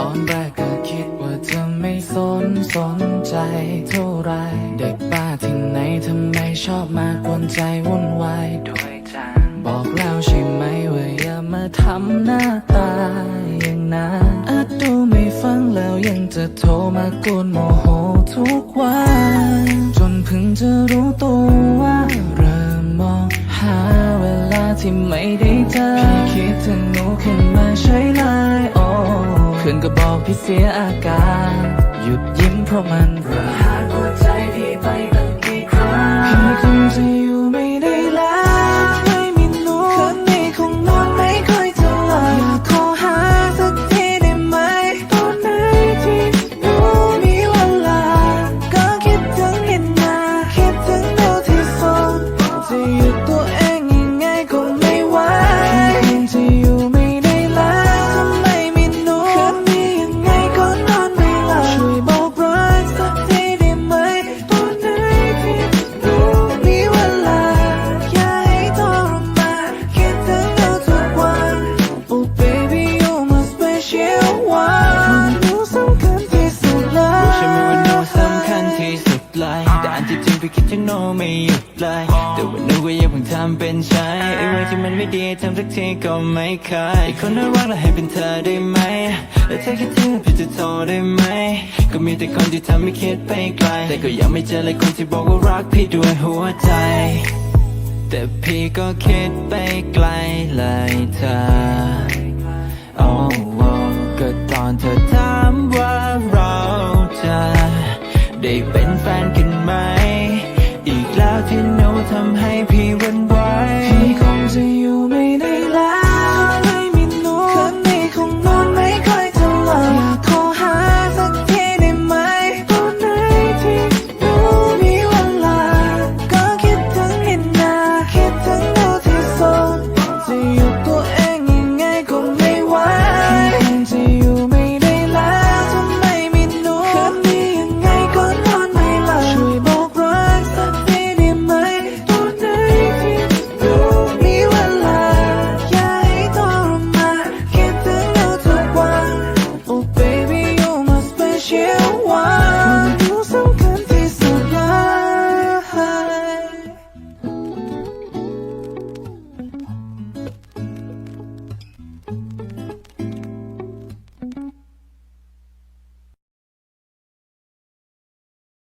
ตอนแรกก็คิดว่าเธอไม่สนสนใจเท่าไร เด็กบ้าที่ไหนทำไมชอบมากวนใจวุ่นวายด้วยจังบอกแล้วใช่ไหมว่าอย่ามาทำหน้าตาอย่างนั้นอาจดูไม่ฟังแล้วยังจะโทรมากวนโมโหทุกวัน จนเพิ่งจะรู้ตัวว่าเริ่มมองหาเวลาที่ไม่ได้เจอพี่คิดถึงหนูขึ้น เพื่อนก็บอกพี่เสียอาการ หยุดยิ้มเพราะมันระ ที่จริงพี่คิดถึงโนไม่หยุดเลยแต่ว่าโนก็ยังเพิ่งทำเป็นใช้ไอ้เรื่องที่มันไม่ดีทำสักทีก็ไม่เคยไอ้คนน่ารักแล้วให้เป็นเธอได้ไหมและเธอคิดถึงพี่จะโทรได้ไหม ก็มีแต่คนที่ทำให้คิดไปไกล แต่ก็ยังไม่เจอเลยคนที่บอกว่ารักพี่ด้วยหัวใจ แต่พี่ก็คิดไปไกลเลยเธอโอ้โอ้ก็ตอนเธอถามว่าเราจะ ได้เป็นแฟนกันไหมอีกแล้วที่หนูทำให้พี่หวัน